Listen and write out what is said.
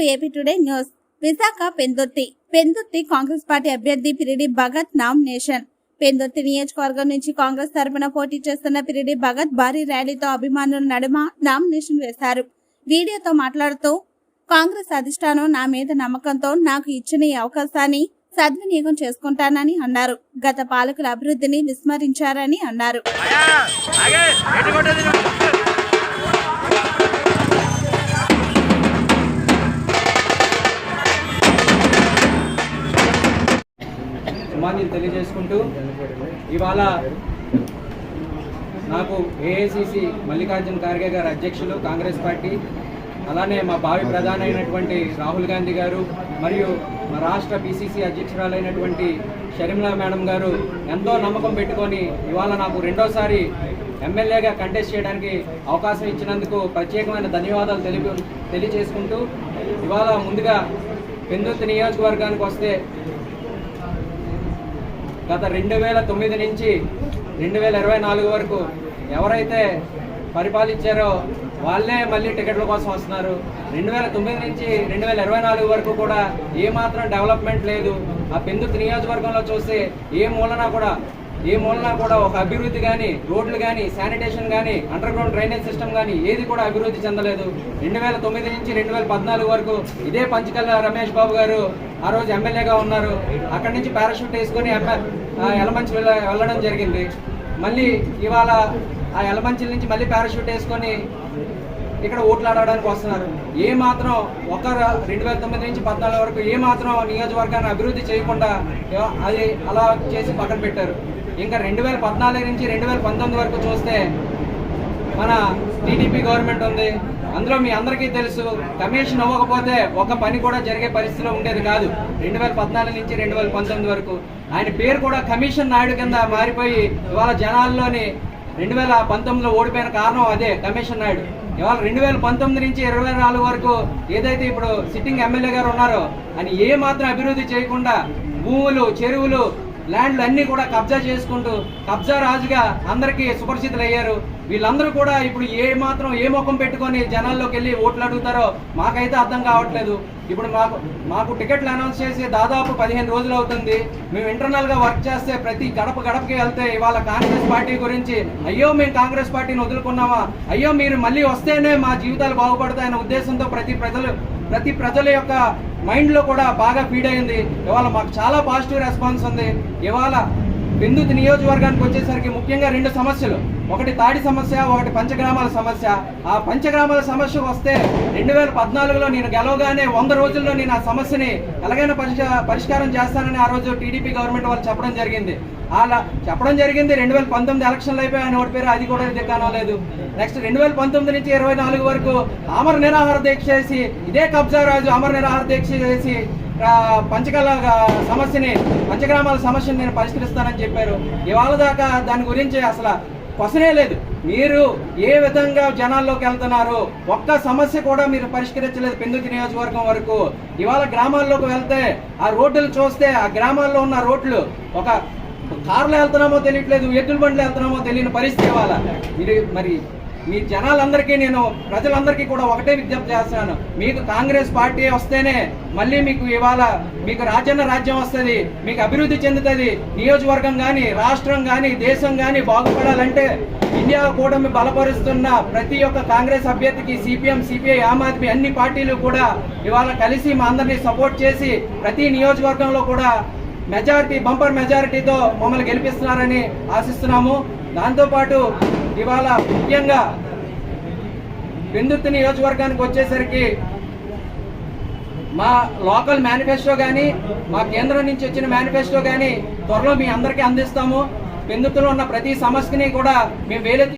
To AP today news. Visakha Pendurthi. Pendurthi Congress party అభ్యర్థి Piridi Bhagat nomination. Pendurthi నియోజకవర్గం నుంచి కాంగ్రెస్ తరపున పోటీ చేస్తున్న పిరిడి భగత్ భారీ ర్యాలీతో అభిమానుల నడుమ నామినేషన్ వేశారు. వీడియోతో మాట్లాడుతూ కాంగ్రెస్ అధిష్టానం నా మీద నమ్మకంతో నాకు ఇచ్చిన ఈ అవకాశాన్ని సద్వినియోగం చేసుకుంటానని అన్నారు. గత పాలకుల అభివృద్ధిని విస్మరించారని అన్నారు. అయ్యా తెలియజేసుకుంటూ ఇవాళ నాకు ఏఐసిసి మల్లికార్జున ఖార్గే గారు అధ్యక్షులు కాంగ్రెస్ పార్టీ అలానే మా భావి ప్రధాని అయినటువంటి రాహుల్ గాంధీ గారు మరియు మా రాష్ట్ర పిసిసి అధ్యక్షురాలైనటువంటి షర్మిలా మేడం గారు ఎంతో నమ్మకం పెట్టుకొని ఇవాళ నాకు రెండోసారి ఎమ్మెల్యేగా కంటెస్ట్ చేయడానికి అవకాశం ఇచ్చినందుకు ప్రత్యేకమైన ధన్యవాదాలు తెలిపి తెలియజేసుకుంటూ ఇవాళ ముందుగా పెందుర్తి నియోజకవర్గానికి వస్తే గత రెండు వేల తొమ్మిది నుంచి రెండు వేల ఇరవై నాలుగు వరకు ఎవరైతే పరిపాలించారో వాళ్ళే మళ్ళీ టికెట్ల కోసం వస్తున్నారు. రెండు వేల తొమ్మిది నుంచి రెండు వేల ఇరవై నాలుగు వరకు కూడా ఏమాత్రం డెవలప్మెంట్ లేదు. ఆ పెందుర్తి నియోజకవర్గంలో చూస్తే ఏ మూలన కూడా ఏ మూలన కూడా ఒక అభివృద్ధి కానీ రోడ్లు కానీ శానిటేషన్ కానీ అండర్ గ్రౌండ్ డ్రైనేజ్ సిస్టమ్ కానీ ఏది కూడా అభివృద్ధి చెందలేదు. రెండు వేల తొమ్మిది నుంచి రెండు వేల పద్నాలుగు వరకు ఇదే పంచకల్ల రమేష్ బాబు గారు ఆ రోజు ఎమ్మెల్యేగా ఉన్నారు. అక్కడి నుంచి పారాషూట్ వేసుకొని ఎమ్మె- ఎలమంచి వెళ్ళడం జరిగింది. మళ్ళీ ఇవాళ ఆ ఎలమంచిల నుంచి మళ్ళీ పారాషూట్ వేసుకొని ఇక్కడ ఓట్లు ఆడడానికి వస్తున్నారు. ఏ మాత్రం ఒక రెండు వేల తొమ్మిది నుంచి పద్నాలుగు వరకు ఏ మాత్రం నియోజకవర్గాన్ని అభివృద్ధి చేయకుండా అది అలా చేసి పక్కన పెట్టారు. ఇంకా రెండు వేల పద్నాలుగు నుంచి రెండు వేల పంతొమ్మిది వరకు చూస్తే మన టీడీపీ గవర్నమెంట్ ఉంది. అందులో మీ అందరికీ తెలుసు కమిషన్ అవ్వకపోతే ఒక పని కూడా జరిగే పరిస్థితిలో ఉండేది కాదు. రెండు వేల పద్నాలుగు నుంచి రెండు వేల పంతొమ్మిది వరకు. ఆయన పేరు కూడా కమిషన్ నాయుడు కింద మారిపోయి ఇవాళ జనాల్లోని రెండు వేల పంతొమ్మిదిలో ఓడిపోయిన కారణం అదే కమిషన్ నాయుడు. ఇవాళ రెండు వేల పంతొమ్మిది నుంచి ఇరవై నాలుగు వరకు ఏదైతే ఇప్పుడు సిట్టింగ్ ఎమ్మెల్యే గారు ఉన్నారో అని ఏ మాత్రం అభివృద్ధి చేయకుండా భూములు చెరువులు ల్యాండ్లు అన్ని కూడా కబ్జా చేసుకుంటూ కబ్జా రాజుగా అందరికీ సుపరిచితులు అయ్యారు వీళ్ళందరూ కూడా ఇప్పుడు ఏ మాత్రం ఏ ముఖం పెట్టుకొని జనాల్లోకి వెళ్ళి ఓట్లు అడుగుతారో మాకైతే అర్థం కావట్లేదు. ఇప్పుడు మాకు మాకు టికెట్లు అనౌన్స్ చేసి దాదాపు పదిహేను రోజులు అవుతుంది. మేము ఇంటర్నల్గా వర్క్ చేస్తే ప్రతి గడప గడపకి వెళ్తే ఇవాళ కాంగ్రెస్ పార్టీ గురించి అయ్యో మేము కాంగ్రెస్ పార్టీని వదులుకున్నామా? అయ్యో మీరు మళ్ళీ వస్తేనే మా జీవితాలు బాగుపడతాయనే ఉద్దేశంతో ప్రతి ప్రజలు ప్రతి ప్రజల యొక్క మైండ్లో కూడా బాగా ఫీడ్ అయింది ఇవాళ మాకు చాలా పాజిటివ్ రెస్పాన్స్ ఉంది. ఇవాళ బిందుత్ నియోజకవర్గానికి వచ్చేసరికి ముఖ్యంగా రెండు సమస్యలు. ఒకటి తాడి సమస్య ఒకటి పంచగ్రామాల సమస్య. ఆ పంచగ్రామాల సమస్య వస్తే రెండు వేల పద్నాలుగులో నేను గెలవగానే వంద రోజుల్లో నేను ఆ సమస్యని ఎలాగైనా పరిష్క పరిష్కారం చేస్తానని ఆ రోజు టీడీపీ గవర్నమెంట్ వాళ్ళు చెప్పడం జరిగింది. అలా చెప్పడం జరిగింది రెండు వేల పంతొమ్మిది ఎలక్షన్లు అయిపోయి ఆయన ఓడిపోయారు అది కూడా దిక్కానో లేదు. నెక్స్ట్ రెండు వేల పంతొమ్మిది నుంచి ఇరవై నాలుగు వరకు అమర నిరాహార దీక్ష చేసి ఇదే కబ్జా రాజు అమర నిరాహార దీక్ష చేసి పంచగల సమస్యని పంచగ్రామాల సమస్యని నేను పరిష్కరిస్తానని చెప్పారు. ఇవాళ దాకా దాని గురించి అసలు క్వశ్చనే లేదు. మీరు ఏ విధంగా జనాల్లోకి వెళ్తున్నారు ఒక్క సమస్య కూడా మీరు పరిష్కరించలేదు పెందుతి నియోజకవర్గం వరకు. ఇవాళ గ్రామాల్లోకి వెళ్తే ఆ రోడ్లు చూస్తే ఆ గ్రామాల్లో ఉన్న రోడ్లు ఒక కార్లో వెళ్తున్నామో తెలియట్లేదు ఎద్దుల బండ్లు వెళ్తున్నామో తెలియని పరిస్థితి ఇవాళ. మీరు మరి మీ జనాలందరికీ నేను ప్రజలందరికీ కూడా ఒకటే విజ్ఞప్తి చేస్తున్నాను. మీకు కాంగ్రెస్ పార్టీ వస్తేనే మళ్ళీ మీకు ఇవాళ మీకు రాజన్న రాజ్యం వస్తుంది మీకు అభివృద్ధి చెందుతుంది. నియోజకవర్గం కానీ రాష్ట్రం కానీ దేశం కానీ బాగుపడాలంటే ఇండియా కూటమి బలపరుస్తున్న ప్రతి ఒక్క కాంగ్రెస్ అభ్యర్థికి సిపిఎం సిపిఐ ఆమ్ ఆద్మీ అన్ని పార్టీలు కూడా ఇవాళ కలిసి మా అందరినీ సపోర్ట్ చేసి ప్రతి నియోజకవర్గంలో కూడా మెజారిటీ బంపర్ మెజారిటీతో మమ్మల్ని గెలిపిస్తున్నారని ఆశిస్తున్నాము. దాంతోపాటు ఇవాళ ముఖ్యంగా పెందుర్తి నియోజకవర్గానికి వచ్చేసరికి మా లోకల్ మేనిఫెస్టో కానీ మా కేంద్రం నుంచి వచ్చిన మేనిఫెస్టో కానీ త్వరలో మీ అందరికీ అందిస్తాము. పెందుతులో ఉన్న ప్రతి సమస్యని కూడా మేము వేలెత్తి